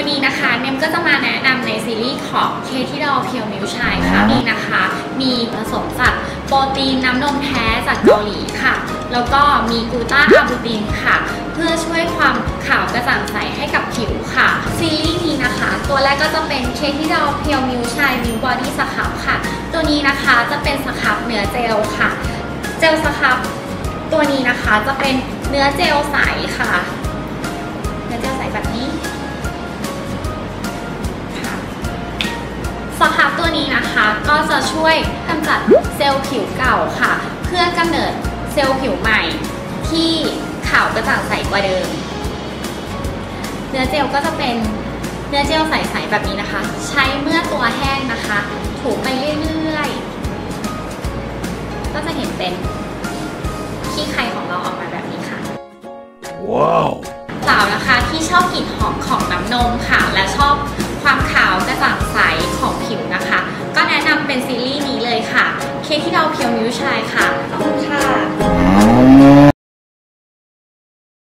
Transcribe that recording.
วันนี้นะคะเนมก็จะมาแนะนำในซีรีส์ของเคที่ดอเพียวมิลชายค่ะนี่นะคะ มีผสมจากโปรตีนน้ำนมแท้จากเกาหลีค่ะ แล้วก็มีกลูตาอะบูตินค่ะ เพื่อช่วยความขาวกระจ่างใสให้กับผิวค่ะ ซีรีส์นี้นะคะ ตัวแรกก็จะเป็นเคที่ดอเพียวมิลชายมิลบอดี้สครับค่ะ ตัวนี้นะคะจะเป็นสครับเนื้อเจลค่ะ เจลสครับตัวนี้นะคะจะเป็นเนื้อเจลใสค่ะ ตัวนี้นะคะก็จะช่วยกำจัดเซลล์ผิวเก่าค่ะ เพื่อกำเนิดเซลล์ผิวใหม่ ที่ขาวกระจ่างใสกว่าเดิม เนื้อเจลก็จะเป็นเนื้อเจลใสๆแบบนี้นะคะ ใช้เมื่อตัวแห้งนะคะ ถูไปเรื่อยๆ ก็จะเห็นเป็นขี้ไคของเราออกมาแบบนี้ค่ะ Wow. สาวนะคะที่ชอบกลิ่นหอมของน้ำนมค่ะ และชอบ เพียวมิวชายค่ะ